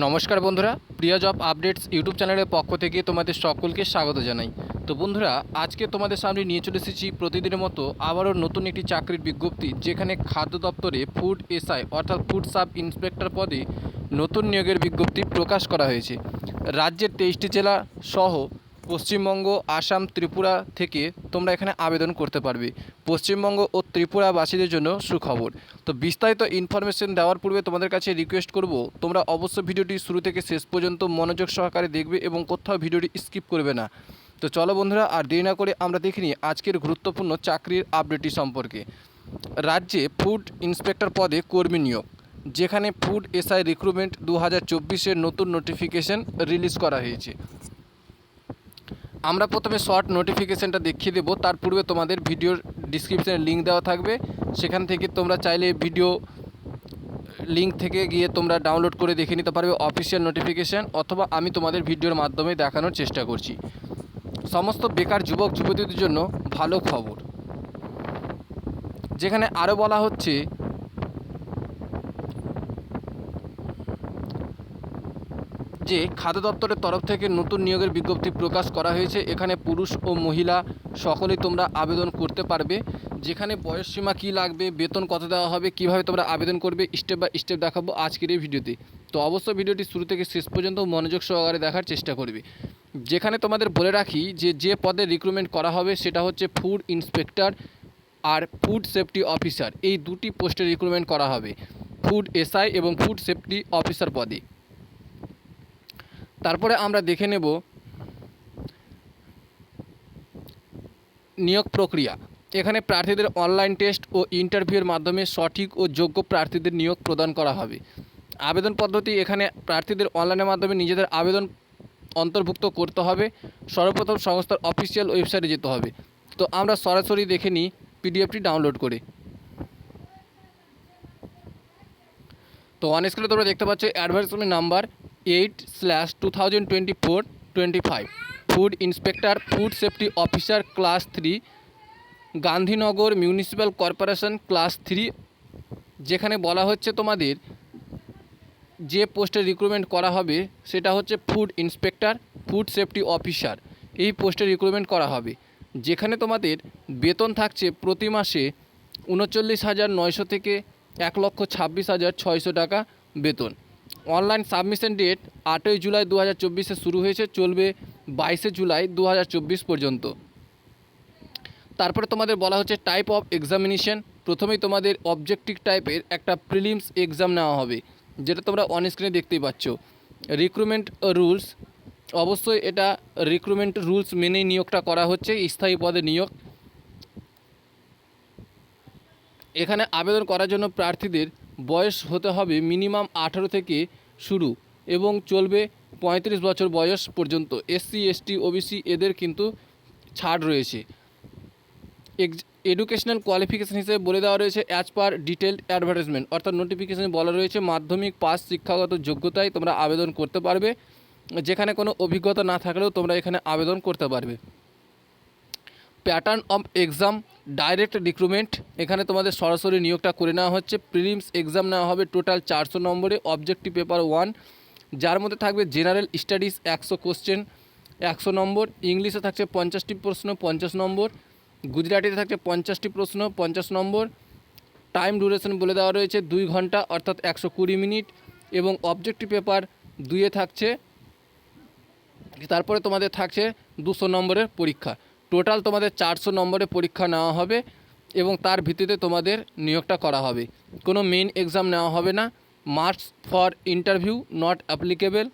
নমস্কার বন্ধুরা, প্রিয় জব আপডেটস ইউটিউব চ্যানেলের পক্ষ থেকে তোমাদের সকলকে স্বাগত জানাই। তো বন্ধুরা, আজকে তোমাদের সামনে নিয়ে চলে এসেছি প্রতিদিনের মতো আবারও নতুন একটি চাকরির বিজ্ঞপ্তি, যেখানে খাদ্য দপ্তরে ফুড এসআই অর্থাৎ ফুড সাব ইন্সপেক্টর পদে নতুন নিয়োগের বিজ্ঞপ্তি প্রকাশ করা হয়েছে। রাজ্যের তেইশটি জেলা সহ পশ্চিমবঙ্গ, আসাম, ত্রিপুরা থেকে তোমরা এখানে আবেদন করতে পারবে। পশ্চিমবঙ্গ ও ত্রিপুরাবাসীদের জন্য সুখবর। তো বিস্তারিত ইনফরমেশন দেওয়ার পূর্বে তোমাদের কাছে রিকোয়েস্ট করব, তোমরা অবশ্য ভিডিওটি শুরু থেকে শেষ পর্যন্ত মনোযোগ সহকারে দেখবে এবং কোথাও ভিডিওটি স্কিপ করবে না। তো চলো বন্ধুরা, আর দেরি না করে আমরা দেখে নিই আজকের গুরুত্বপূর্ণ চাকরির আপডেটটি সম্পর্কে। রাজ্যে ফুড ইন্সপেক্টর পদে কর্মী নিয়োগ, যেখানে ফুড এসআই রিক্রুটমেন্ট দু হাজার নতুন নোটিফিকেশন রিলিজ করা হয়েছে। আমরা প্রথমে শর্ট নোটিফিকেশানটা দেখিয়ে দেবো। তার পূর্বে তোমাদের ভিডিওর ডিসক্রিপশানে লিঙ্ক দেওয়া থাকবে। সেখান থেকে তোমরা চাইলে ভিডিও লিঙ্ক থেকে গিয়ে তোমরা ডাউনলোড করে দেখে নিতে পারবে অফিসিয়াল নোটিফিকেশান অথবা আমি তোমাদের ভিডিওর মাধ্যমে দেখানোর চেষ্টা করছি। সমস্ত বেকার যুবক, যুবতীদের জন্য ভালো খবর। যেখানে আরও বলা হচ্ছে যে খাদ্য দপ্তরের তরফ থেকে নতুন নিয়োগের বিজ্ঞপ্তি প্রকাশ করা হয়েছে। এখানে পুরুষ ও মহিলা সকলেই তোমরা আবেদন করতে পারবে। যেখানে বয়সসীমা কী লাগবে, বেতন কত দেওয়া হবে, কীভাবে তোমরা আবেদন করবে স্টেপ বাই স্টেপ দেখাবো আজকের এই ভিডিওতে। তো অবশ্যই ভিডিওটি শুরু থেকে শেষ পর্যন্ত মনোযোগ সহকারে দেখার চেষ্টা করবে। যেখানে তোমাদের বলে রাখি যে যে পদে রিক্রুটমেন্ট করা হবে সেটা হচ্ছে ফুড ইন্সপেক্টর আর ফুড সেফটি অফিসার এই দুটি পোস্টে রিক্রুটমেন্ট করা হবে। ফুড এসআই এবং ফুড সেফটি অফিসার পদে। তারপরে আমরা দেখে নেব নিয়োগ প্রক্রিয়া। এখানে প্রার্থীদের অনলাইন টেস্ট ও ইন্টারভিউয়ের মাধ্যমে সঠিক ও যোগ্য প্রার্থীদের নিয়োগ প্রদান করা হবে। আবেদন পদ্ধতি এখানে প্রার্থীদের অনলাইনের মাধ্যমে নিজেদের আবেদন অন্তর্ভুক্ত করতে হবে। সর্বপ্রথম সংস্থার অফিসিয়াল ওয়েবসাইটে যেতে হবে। তো আমরা সরাসরি দেখে নিই পিডিএফটি ডাউনলোড করে। তো অন স্ক্রিনে তোমরা দেখতে পাচ্ছ advertisement number eight slash two thousand twenty four twenty five food inspector food safety officer class three Gandhinagar municipal corporation class three যেখানে বলা হচ্ছে তোমাদের যে পোস্টে রিক্রুটমেন্ট করা হবে, সেটা হচ্ছে food inspector food safety officer এই পোস্টে রিক্রুটমেন্ট করা হবে। যেখানে তোমাদের বেতন থাকছে প্রতি মাসে উনচল্লিশ হাজার নয়শো থেকে এক লক্ষ ছাব্বিশ হাজার ছয়শো টাকা বেতন। অনলাইন সাবমিশন ডেট আটই জুলাই দু হাজার চব্বিশে শুরু হয়েছে, চলবে বাইশে জুলাই দু হাজার চব্বিশ পর্যন্ত। তারপরে তোমাদের বলা হচ্ছে টাইপ অফ এক্সামিনেশন প্রথমেই তোমাদের অবজেক্টিভ টাইপের একটা প্রিলিমস এক্সাম নেওয়া হবে, যেটা তোমরা অন স্ক্রিনে দেখতেই পাচ্ছ। রিক্রুটমেন্ট রুলস অবশ্যই এটা রিক্রুটমেন্ট রুলস মেনেই নিয়োগটা করা হচ্ছে, স্থায়ী পদে নিয়োগ। এখানে আবেদন করার জন্য প্রার্থীদের বয়স হতে হবে মিনিমাম আঠারো থেকে শুরু এবং চলবে পঁয়ত্রিশ বছর বয়স পর্যন্ত। এসসি, এসটি, ওবিসি এদের কিন্তু ছাড় রয়েছে। এডুকেশনাল কোয়ালিফিকেশান হিসেবে বলে দেওয়া রয়েছে অ্যাজ পার ডিটেলড অ্যাডভার্টাইজমেন্ট অর্থাৎ নোটিফিকেশানে বলা রয়েছে মাধ্যমিক পাস শিক্ষাগত যোগ্যতায় তোমরা আবেদন করতে পারবে। যেখানে কোনো অভিজ্ঞতা না থাকলেও তোমরা এখানে আবেদন করতে পারবে। Pattern of exam direct recruitment এখানে তোমাদের সরাসরি নিয়োগটা করে নেওয়া হচ্ছে। প্রিলিমস এক্সাম নেওয়া হবে টোটাল চারশো নম্বরে অবজেক্টিভ পেপার ওয়ান যার মধ্যে থাকবে জেনারেল স্টাডিজ একশো কোশ্চেন একশো নম্বর। ইংলিশে থাকছে পঞ্চাশটি প্রশ্ন, পঞ্চাশ নম্বর। গুজরাটিতে থাকছে পঞ্চাশটি প্রশ্ন, পঞ্চাশ নম্বর। টাইম ডিউরেশন বলে দেওয়া রয়েছে দুই ঘণ্টা, অর্থাৎ একশো কুড়ি মিনিট। এবং অবজেক্টিভ পেপার দুইয়ে থাকছে, তারপরে তোমাদের থাকছে দুশো নম্বরের পরীক্ষা। টোটাল তোমাদের চারশো নম্বরে পরীক্ষা নেওয়া হবে এবং তার ভিত্তিতে তোমাদের নিয়োগটা করা হবে। কোনো মেন এক্সাম নেওয়া হবে না। Marks for interview not applicable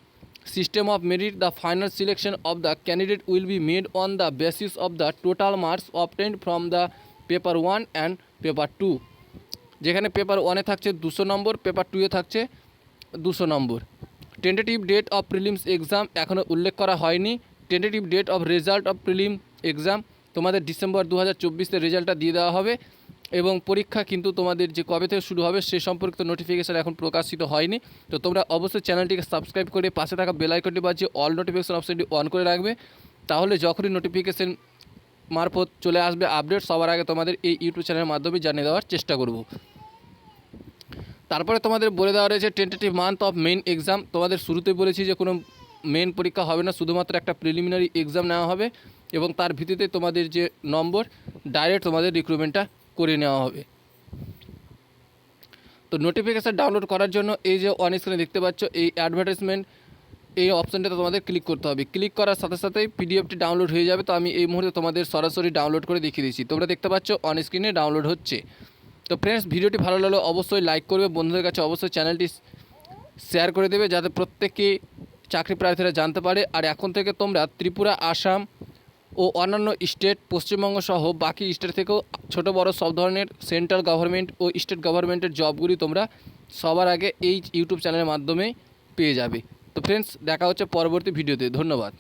system of merit the final selection of the candidate will be made on the basis of the total marks obtained from the paper one and paper two যেখানে paper ওয়ানে থাকছে দুশো নম্বর paper টুয়ে থাকছে দুশো নম্বর। Tentative date of prelims exam এখনও উল্লেখ করা হয়নি। Tentative date of result of prelim exam তোমাদের ডিসেম্বর দু হাজার চব্বিশের রেজাল্টটা দিয়ে দেওয়া হবে এবং পরীক্ষা কিন্তু তোমাদের যে কবে থেকে শুরু হবে সে সম্পর্কিত নোটিফিকেশান এখন প্রকাশিত হয়নি। তো তোমরা অবশ্যই চ্যানেলটিকে সাবস্ক্রাইব করে পাশে থাকা বেল আইকনটি বাজিয়ে অল নোটিফিকেশান অপশানটি অন করে রাখবে। তাহলে যখনই নোটিফিকেশান মারফত চলে আসবে আপডেট সবার আগে তোমাদের এই ইউটিউব চ্যানেলের মাধ্যমে জানিয়ে দেওয়ার চেষ্টা করব। তারপরে তোমাদের বলে দেওয়া রয়েছে tentative month of main exam তোমাদের শুরুতে বলেছি যে কোনো মেন পরীক্ষা হবে না, শুধুমাত্র একটা প্রিলিমিনারি এক্সাম নেওয়া হবে। এবং তার ভিত্তিতে তোমাদের যে নম্বর ডাইরেক্ট তোমাদের রিক্রুটমেন্টটা করে নেওয়া হবে। তো নোটিফিকেশান ডাউনলোড করার জন্য এই যে অন স্ক্রিনে দেখতে পাচ্ছ, এই অ্যাডভার্টাইজমেন্ট এই অপশানটাতে তোমাদের ক্লিক করতে হবে। ক্লিক করার সাথে সাথেই পিডিএফটি ডাউনলোড হয়ে যাবে। তো আমি এই মুহূর্তে তোমাদের সরাসরি ডাউনলোড করে দেখিয়ে দিচ্ছি তোমরা দেখতে পাচ্ছ অন স্ক্রিনে ডাউনলোড হচ্ছে। তো ফ্রেন্ডস ভিডিওটি ভালো লাগলে অবশ্যই লাইক করবে। বন্ধুদের কাছে অবশ্যই চ্যানেলটি শেয়ার করে দেবে, যাতে প্রত্যেকে চাকরি প্রার্থীরা জানতে পারে। আর এখন থেকে তোমরা ত্রিপুরা, আসাম ও অন্যান্য স্টেট পশ্চিমবঙ্গ সহ বাকি স্টেট থেকেও ছোট বড় সব ধরনের সেন্ট্রাল গভর্নমেন্ট ও স্টেট গভর্নমেন্টের জবগুলি তোমরা সবার আগে এই ইউটিউব চ্যানেলের মাধ্যমে পেয়ে যাবে। তো ফ্রেন্ডস দেখা হচ্ছে পরবর্তী ভিডিওতে ধন্যবাদ।